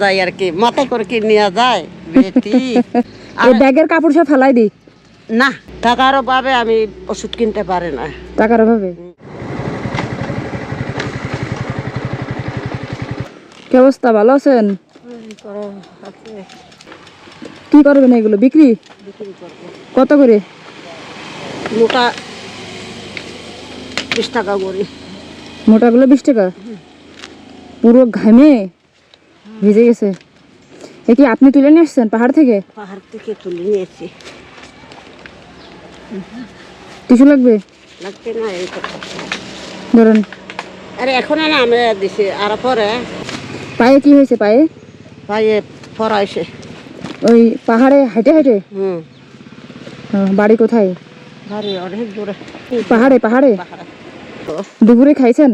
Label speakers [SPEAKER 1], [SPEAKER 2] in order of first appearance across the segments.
[SPEAKER 1] যায় আর কি মাথায় করে কি নেওয়া যায় বেটি।
[SPEAKER 2] এই ব্যাগের কাপড় সব ফেলাই দি
[SPEAKER 1] না টাকার অভাবে আমি ওষুধ কিনতে পারি না।
[SPEAKER 2] টাকার অভাবে? কি অবস্থা ভালো আছেন? কি করবেন এগুলো বিক্রি? কত করে?
[SPEAKER 1] মোটা বিশ টাকা করি।
[SPEAKER 2] মোটাগুলো বিশ টাকা? পুরো ঘামে? ভিজে গেছে। এ কি আপনি তুলে নিয়ে আসছেন পাহাড় থেকে?
[SPEAKER 1] পাহাড় থেকে তুলে নিয়েছি
[SPEAKER 2] টিস্যু লাগবে?
[SPEAKER 1] লাগবে না এই।
[SPEAKER 2] ধরেন।
[SPEAKER 1] আরে এখন না আমি দিছি আর পরে।
[SPEAKER 2] পায়ে কি হয়েছে পায়ে?
[SPEAKER 1] পায়ে ভাইয়ে পড়াইছে
[SPEAKER 2] ওই পাহাড়ে হাইটে হাইটে
[SPEAKER 1] হুম।
[SPEAKER 2] বাড়ি কোথায়?
[SPEAKER 1] ভারী অনেক দূরে।
[SPEAKER 2] পাহাড়ে পাহাড়ে? দুপুরে খাইছেন?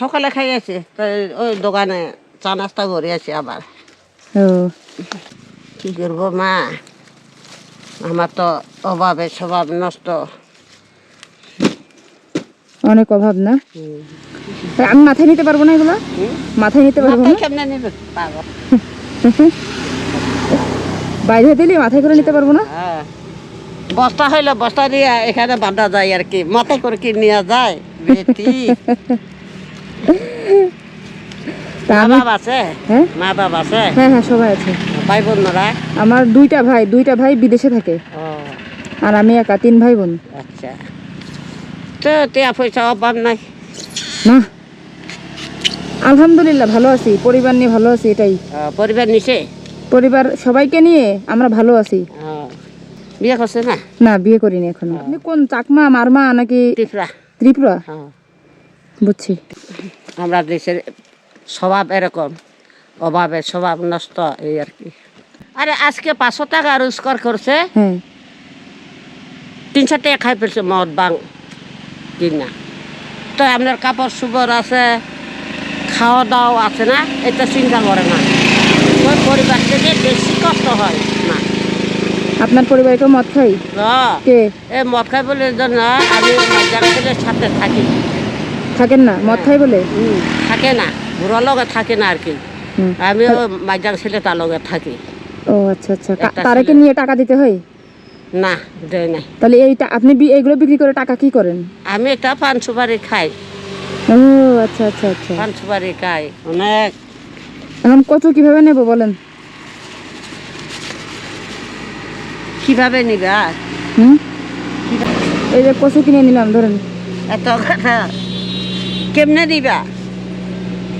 [SPEAKER 1] সকালে খাই আছে ওই দোকানে চা নাস্তা করে আছে আবার। কি করব মা? আমার তো অভাবে স্বভাব নষ্ট।
[SPEAKER 2] অনেক অভাব না? আমি মাথায় নিতে পারব না এগুলো? মাথায় নিতে পারব না? বাইরে দিলে মাথায় করে নিতে পারব না?
[SPEAKER 1] হ্যাঁ। বস্তা হইলে বস্তা দিয়ে এখানে বাঁধা যায় আর কি। মাথায় করে কি নেওয়া যায়? বেটি। মা বাবা আছে?
[SPEAKER 2] হ্যাঁ?
[SPEAKER 1] মা বাবা আছে?
[SPEAKER 2] হ্যাঁ হ্যাঁ সবাই আছে।
[SPEAKER 1] ভাই বোনরা
[SPEAKER 2] আমার দুইটা ভাই দুইটা ভাই বিদেশে থাকে। আর আমি একা তিন ভাই বোন।
[SPEAKER 1] আচ্ছা। তো টিয়া পয়সা অভাব নাই।
[SPEAKER 2] না আলহামদুলিল্লাহ ভালো আছি পরিবার নিয়ে ভালো আছি এটাই।
[SPEAKER 1] পরিবার নিছে?
[SPEAKER 2] পরিবার সবাইকে নিয়ে আমরা ভালো আছি।
[SPEAKER 1] বিয়ে করছে না?
[SPEAKER 2] না বিয়ে করিনি এখনও। আপনি কোন চাকমা মারমা নাকি
[SPEAKER 1] ত্রিপুরা।
[SPEAKER 2] ত্রিপুরা? বুঝছি।
[SPEAKER 1] আমরা দেশের স্বভাব এরকম। অভাবে স্বভাব নষ্ট এই আর কি। আরে আজকে পাঁচশো টাকা রোজগার করছে।
[SPEAKER 2] হ্যাঁ
[SPEAKER 1] তিনশো টাকা খাই ফেলছে মদ বাং কিনা। তো আপনার কাপড় সুবর আছে খাওয়া দাওয়া আছে না? এটা চিন্তা করে না। ওই পরিবার থেকে বেশি কষ্ট হয় না।
[SPEAKER 2] আপনার পরিবারে কেউ মদ খাই?
[SPEAKER 1] হ্যাঁ,
[SPEAKER 2] কে?
[SPEAKER 1] এই মদ খাই বলে জন্য আমি সাথে থাকি।
[SPEAKER 2] থাকেন না? মদ খাই বলে?
[SPEAKER 1] থাকে না। বুড়োর লগে থাকে না আর কি। আমিও মাইজার ছেলে তার লগে থাকি।
[SPEAKER 2] ও আচ্ছা আচ্ছা। তারাকে নিয়ে টাকা দিতে হয়?
[SPEAKER 1] না দেয় নাই।
[SPEAKER 2] তাহলে এই টা- আপনি এইগুলো বিক্রি করে টাকা কি করেন?
[SPEAKER 1] আমি একটা পান সুপারি খাই।
[SPEAKER 2] ও আচ্ছা আচ্ছা আচ্ছা।
[SPEAKER 1] পান সুপারি খাই অনেক।
[SPEAKER 2] এখন কচু কীভাবে নেব বলেন?
[SPEAKER 1] কীভাবে নিবা?
[SPEAKER 2] হুম? এই যে কচু কিনে নিলাম ধরেন।
[SPEAKER 1] এত কথা। কেমনে দিবা?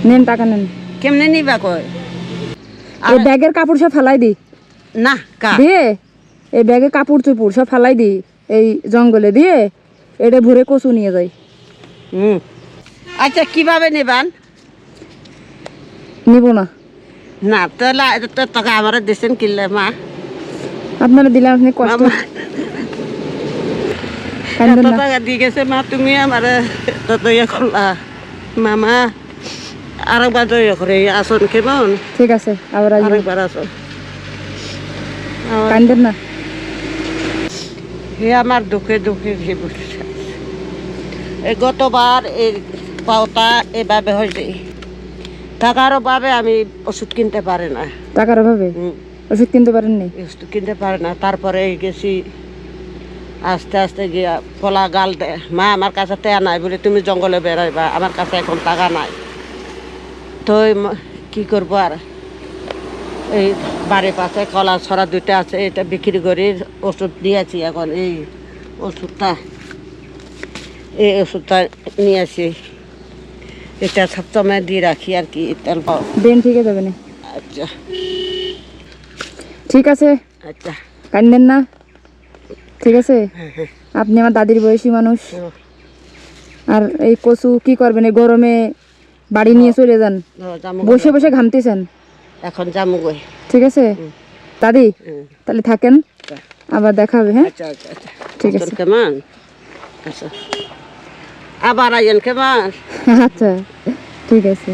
[SPEAKER 2] নেন টাকা নেন।
[SPEAKER 1] কেমনে নিবা কই?
[SPEAKER 2] এই ব্যাগের কাপড় সব ফেলাই দি।
[SPEAKER 1] না কা?
[SPEAKER 2] দিয়ে এই ব্যাগে কাপড় চুপুর সব ফেলাই দি এই জঙ্গলে দিয়ে এটা ভরে কচু নিয়ে যাই।
[SPEAKER 1] হুম আচ্ছা কীভাবে নিবান?
[SPEAKER 2] নিব না।
[SPEAKER 1] না তাহলে টাকা আমার দেশেন কিনলে মা।
[SPEAKER 2] আপনারা দিলাম আপনি কষ্ট।
[SPEAKER 1] টাকা দিয়ে গেছে মা তুমি আমার তত ইয়ে করলা। মামা আরেকবার ইয়ে করে আসন কেমন?
[SPEAKER 2] ঠিক আছে আবার
[SPEAKER 1] আরেকবার আসন
[SPEAKER 2] কান্দেন না।
[SPEAKER 1] হে আমার দুঃখে দুঃখে এই গতবার এই পাওটা এভাবে হয়েছে। টাকার অভাবে আমি ওষুধ কিনতে পারি না।
[SPEAKER 2] টাকার অভাবে? ওষুধ কিনতে পারেননি?
[SPEAKER 1] ওষুধ কিনতে পারে না। তারপরে গেছি আস্তে আস্তে গিয়া পলা গাল দেয়। মা আমার কাছে টেয়া নাই বলে তুমি জঙ্গলে বেড়াইবা আমার কাছে এখন টাকা নাই। তো কি করব আর? এই বাড়ির পাশে কলা ছড়া দুইটা আছে এটা বিক্রি করে ওষুধ নিয়েছি এখন এই ওষুধটা এই ওষুধটা নিয়েছি এটা সবসময় দিয়ে রাখি আর কি তেল পাও।
[SPEAKER 2] দেন ঠিক আছে যাবে না
[SPEAKER 1] আচ্ছা।
[SPEAKER 2] ঠিক আছে।
[SPEAKER 1] আচ্ছা।
[SPEAKER 2] কান্দেন না। ঠিক আছে?
[SPEAKER 1] হ্যাঁ হ্যাঁ।
[SPEAKER 2] আপনি আমার দাদির বয়সী মানুষ। আর এই কচু কি করবেন? এই গরমে বাড়ি নিয়ে চলে যান। বসে বসে ঘামতেছেন।
[SPEAKER 1] এখন জামু গই
[SPEAKER 2] ঠিক আছে? দাদি তাহলে থাকেন। আবার দেখা হবে হ্যাঁ?
[SPEAKER 1] আচ্ছা আচ্ছা আচ্ছা।
[SPEAKER 2] ঠিক আছে।
[SPEAKER 1] কেমন আচ্ছা। আবার আইন কেমন
[SPEAKER 2] আচ্ছা। ঠিক আছে।